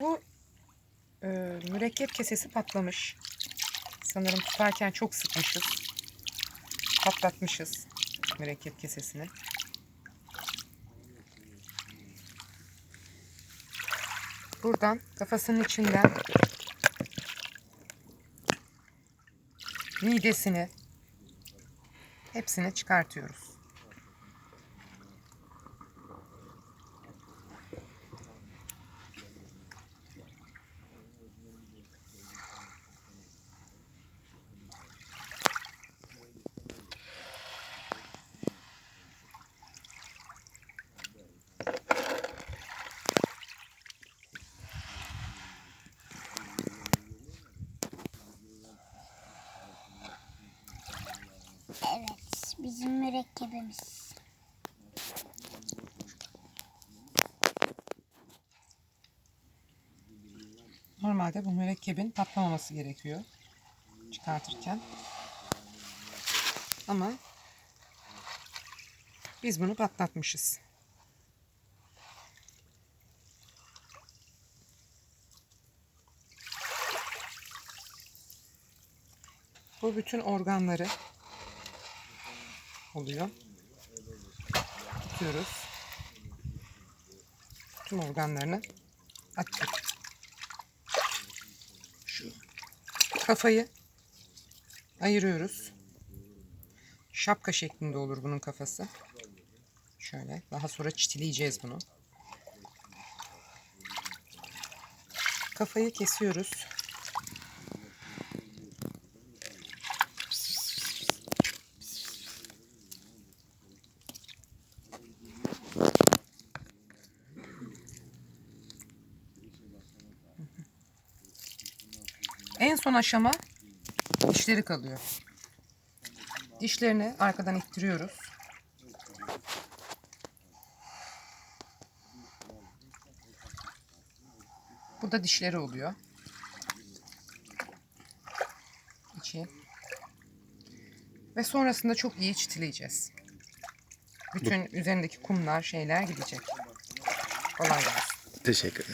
Bu e, mürekkep kesesi patlamış. Sanırım tutarken çok sıkmışız. Patlatmışız mürekkep kesesini. Buradan kafasının içinden midesini hepsini çıkartıyoruz. Bizim mürekkebimiz. Normalde bu mürekkebin patlamaması gerekiyor çıkartırken. Ama biz bunu patlatmışız. Bu bütün organları oluyor. Tutuyoruz. Tüm organlarını attık. Şu kafayı ayırıyoruz. Şapka şeklinde olur bunun kafası. Şöyle. Daha sonra çitileyeceğiz bunu. Kafayı kesiyoruz. En son aşama dişleri kalıyor. Dişlerini arkadan ittiriyoruz. Bu da dişleri oluyor. İçi. Ve sonrasında çok iyi çitileyeceğiz. Bütün üzerindeki kumlar, şeyler gidecek. Kolay gelsin. Teşekkür ederim.